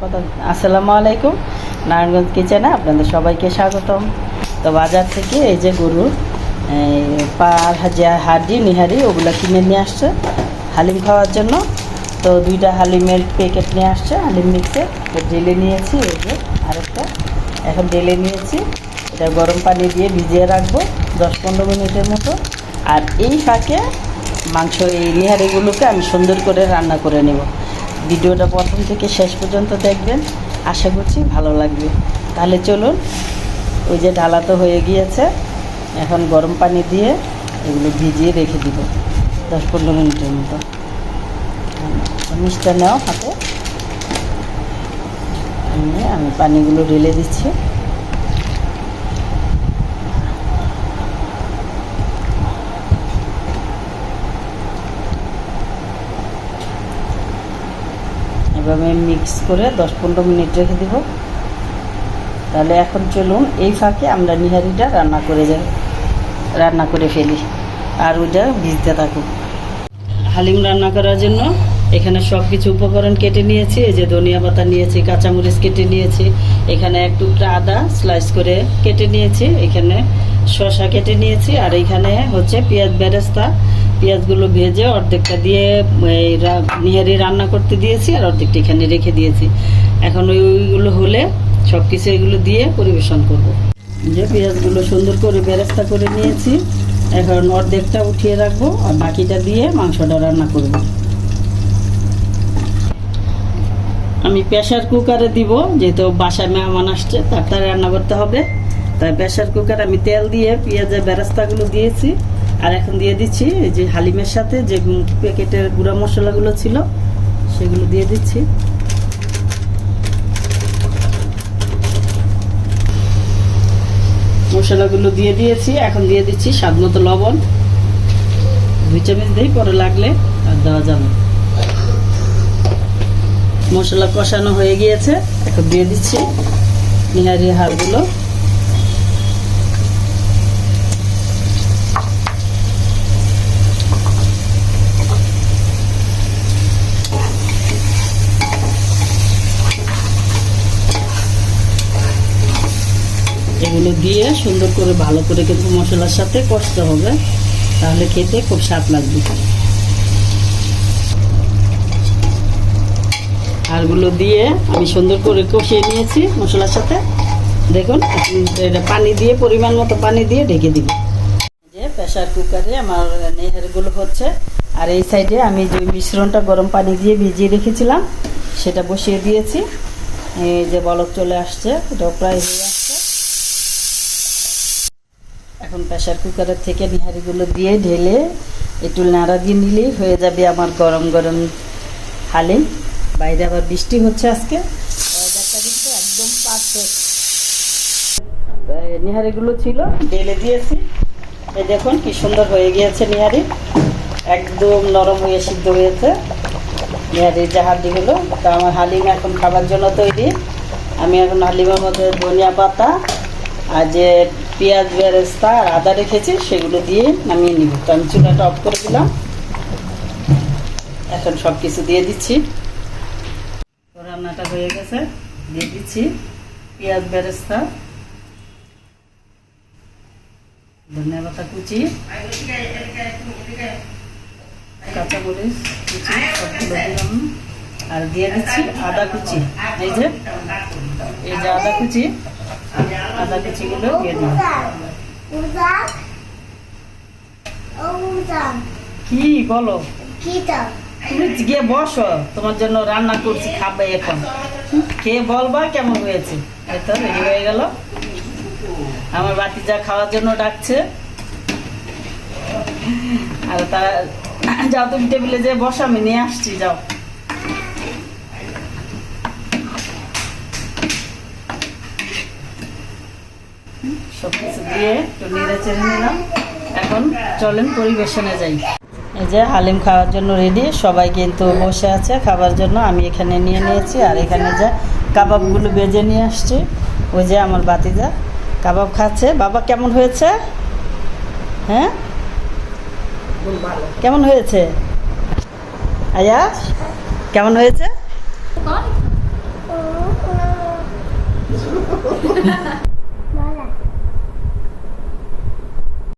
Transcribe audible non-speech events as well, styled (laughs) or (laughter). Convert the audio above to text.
আসসালামু আলাইকুম। নারায়ণগঞ্জ কিচেনে আপনাদের সবাইকে স্বাগতম। তো বাজার থেকে এই যে গরুর এই, পা যা হাড্ডি নিহারি ওগুলো কিনে নিয়ে আসছে। হালিম খাওয়ার জন্য। তো দুইটা হালিমের প্যাকেট নিয়ে আসছে হালিম মিক্সে ডেলে নিয়েছি এই যে আরেকটা। এখন ডেলে নিয়েছি। এটা গরম পানি দিয়ে ভিজিয়ে রাখব দশ পনেরো মিনিটের মতো। আর এই ফাঁকে মাংস এই নিহারিগুলোকে আমি সুন্দর করে রান্না করে নেব। ভিডিওটা প্রথম থেকে শেষ পর্যন্ত দেখবেন। আশা করছি ভালো লাগবে। তাহলে চলুন, ওই যে ঢালা তো হয়ে গিয়েছে, এখন গরম পানি দিয়ে এগুলো ভিজিয়ে রেখে দিব। দশ পনেরো মিনিটের মতো। মিষ্টা নেওয়া হাতে। আমি পানিগুলো ঢেলে দিচ্ছি। এভাবে মিক্স করে দশ পনেরো মিনিট রেখে দিব। তাহলে এখন চলুন, এই ফাঁকে আমরা নিহারিটা রান্না করে যাই, রান্না করে ফেলি। আর ওইটা ভিজতে থাকুক। হালিম রান্না করার জন্য এখানে সব কিছু উপকরণ কেটে নিয়েছি। এই যে ধনিয়া পাতা নিয়েছি, কাঁচামরিচ কেটে নিয়েছি। এখানে এক টুকরা আদা স্লাইস করে কেটে নিয়েছি। এখানে শসা কেটে নিয়েছি। আর এখানে হচ্ছে পেঁয়াজ বেরেস্তা। পেঁয়াজগুলো ভেজে অর্ধেকটা দিয়ে, এই নিহারি রান্না করতে দিয়েছি আর অর্ধেকটা এখানে রেখে দিয়েছি। এখন ওই ওইগুলো হলে সব কিছু এগুলো দিয়ে পরিবেশন করব। যে পেঁয়াজগুলো সুন্দর করে বেরেস্তা করে নিয়েছি। এখন অর্ধেকটা উঠিয়ে রাখব আর বাকিটা দিয়ে মাংসটা রান্না করব। আমি প্রেশার কুকারে দিব, যেহেতু বাসায় মেহমান আসছে তাড়াতাড়ি রান্না করতে হবে। তাই প্রেশার কুকার আমি তেল দিয়ে পেঁয়াজের বেরাস্তাগুলো দিয়েছি। আর এখন দিয়ে দিচ্ছি যে হালিমের সাথে যে প্যাকেটের গুঁড়া মশলাগুলো ছিল, সেগুলো দিয়ে দিচ্ছি। মশলাগুলো দিয়ে দিয়েছি, এখন দিয়ে দিচ্ছি স্বাদ মতো লবণ। দুই চামচ দিই পরে লাগলে আর দেওয়া যাবে মশলা কষানো হয়ে গিয়েছে, এখন দিয়ে দিচ্ছি। নিহারি হাড়গুলো এগুলো দিয়ে সুন্দর করে ভালো করে কিন্তু মশলার সাথে কষতে হবে। তাহলে খেতে খুব স্বাদ লাগবে। আরগুলো দিয়ে আমি সুন্দর করে কষিয়ে নিয়েছি মশলার সাথে। দেখুন, এটা পানি দিয়ে, পরিমাণ মতো পানি দিয়ে ঢেকে দিব। যে প্রেশার কুকারে আমার নেহারগুলো হচ্ছে। আর এই সাইডে আমি যে মিশ্রণটা গরম পানি দিয়ে ভিজিয়ে রেখেছিলাম, সেটা বসিয়ে দিয়েছি। এই যে বলক চলে আসছে, এটাও প্রায় হয়ে আসছে। এখন প্রেশার কুকারের থেকে নিহারিগুলো দিয়ে ঢেলে একটু নাড়া দিয়ে নিলেই হয়ে যাবে আমার গরম গরম হালিম বাইরে আবার বৃষ্টি হচ্ছে আজকে। একদম নিহারিগুলো ছিল, ঢেলে দিয়েছি। এই দেখুন কি সুন্দর হয়ে গিয়েছে নিহারি। একদম নরম হয়ে সিদ্ধ হয়েছে। নিহারির যে হাড্ডিগুলো তা আমার হালিম এখন খাবার জন্য তৈরি। আমি এখন হালিমের মধ্যে ধনিয়া পাতা আর যে পেঁয়াজ বেরেস্তা আর আদা রেখেছি, সেগুলো দিয়ে নামিয়ে নিব। তো আমি চুলাটা অফ করে দিলাম। এখন সব কিছু দিয়ে দিচ্ছি। রান্নাটা হয়ে গেছে, দিয়ে দিচ্ছি পেঁয়াজ বেরেস্তা, ধনিয়া পাতা কুচি, কাঁচামরিচ কুচি আর দিয়ে দিচ্ছি আদা কুচি। এই যে এই যে আদা কুচি। আদা কুচিগুলো দিয়ে তোমার জন্য রান্না করছি, খাবে এখন। বলবা কেমন হয়েছে? হয়ে গেল। আমার বাতি যা খাওয়ার জন্য ডাকছে। আর তা যাও, তুমি টেবিলে যে বসো, আমি নিয়ে আসছি, যাও। সব কিছু দিয়ে একটু নেড়ে চেড়ে নিলাম। এখন চলেন পরিবেশনে যাই। এই যে হালিম খাওয়ার জন্য রেডি সবাই কিন্তু বসে আছে খাবার জন্য আমি এখানে নিয়ে নিয়েছি। আর এখানে যে কাবাবগুলো বেজে নিয়ে আসছি ওই যে আমার বাতিজা কাবাব খাচ্ছে। বাবা কেমন হয়েছে? হ্যাঁ? কেমন হয়েছে? আয়া কেমন হয়েছে? (laughs) (laughs)